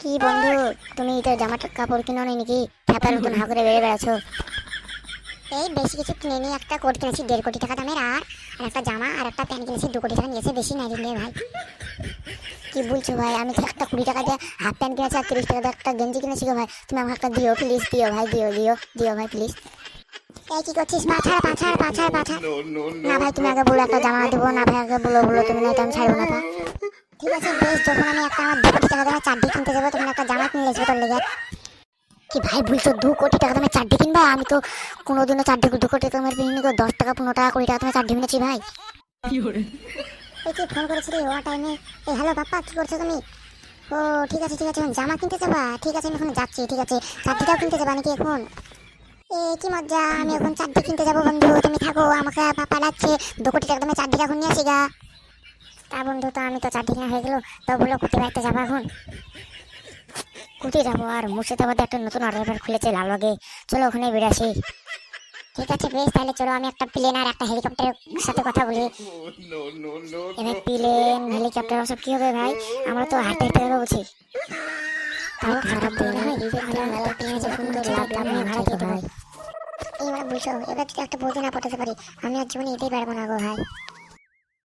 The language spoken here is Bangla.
কি বন্ধু, তুমি তো জামাটা কাপড় কিনো নি নাকি? খেতার মতন হা করে বেড়ে বেড়াছো এই বেশি কিছু কিনে নিয়ে একটা কোট কিনেছি, দেড় কোটি টাকা দামের আর আর একটা জামা, আর একটা প্যান্ট কিনেছি, দু কোটি টাকা নিয়েছে, বেশি নাই রে ভাই। কি বলছো ভাই, আমি তো একটা কুড়ি টাকা দিয়ে হাফ প্যান্ট কিনেছি আর তিরিশ টাকা দিয়ে একটা গেঞ্জি কিনেছি গো ভাই। তুমি আমাকে একটা দিও প্লিজ দিও ভাই, দিও দিও দিও ভাই প্লিজ এই কি করছিস? পাছাড় পাছাড় পাছাড় পাছাড়। না ভাই, তুমি আগে বলো, একটা জামা দেবো, না ভাই, আগে বলো বলো, তুমি না এটা আমি ছাড়বো না ঠিক আছে, বেশ, যখন আমি একটা আমার দু কোটি টাকা দামে চারটি কিনতে যাব তুমি একটা জামা কিনে এসবে তোর লেগে। কি ভাই বলছো দু কোটি টাকা দামে চারটি কিনবা? আমি তো কোনোদিনও চারটি, দু কোটি দামের কিনিনি গো, দশ টাকা, পনেরো টাকা, কুড়ি টাকা তুমি চারটি কিনেছি ভাই। এই কি ফোন করেছিলি ও টাইমে এই হ্যালো বাপ্পা, কি করছ তুমি? ও, ঠিক আছে ঠিক আছে জামা কিনতে যাবা? ঠিক আছে, আমি এখন যাচ্ছি, ঠিক আছে। চারটিটাও কিনতে যাবা নাকি এখন? এ, কি মজা, আমি এখন চারটি কিনতে যাব বন্ধু, তুমি থাকো, আমাকে পাপা ডাকছে, দু কোটি টাকা দামে চারটি এখন নিয়ে আসি গা তা বন্ধু, তো আমি তো চারটি কিনা হয়ে গেল, তো বলো কোথায় বাড়িতে যাব এখন। কোথায় যাব আর মুর্শিদাবাদে একটা নতুন অর্ডার খুলেছে লালবাগে চলো ওখানে বেড়ে আসি। ঠিক আছে বেশ, তাহলে চলো আমি একটা প্লেন আর একটা হেলিকপ্টারের সাথে কথা বলি। এবার প্লেন হেলিকপ্টার সব কি হবে ভাই? আমরা তো হাঁটতে হাঁটতে যাব বলছি। তাও খারাপ দিন দিতে হয় এইবার বলছো এবার যদি একটা বলতে না পটাতে পারি, আমি আর জীবনে এটাই পারব না গো ভাই।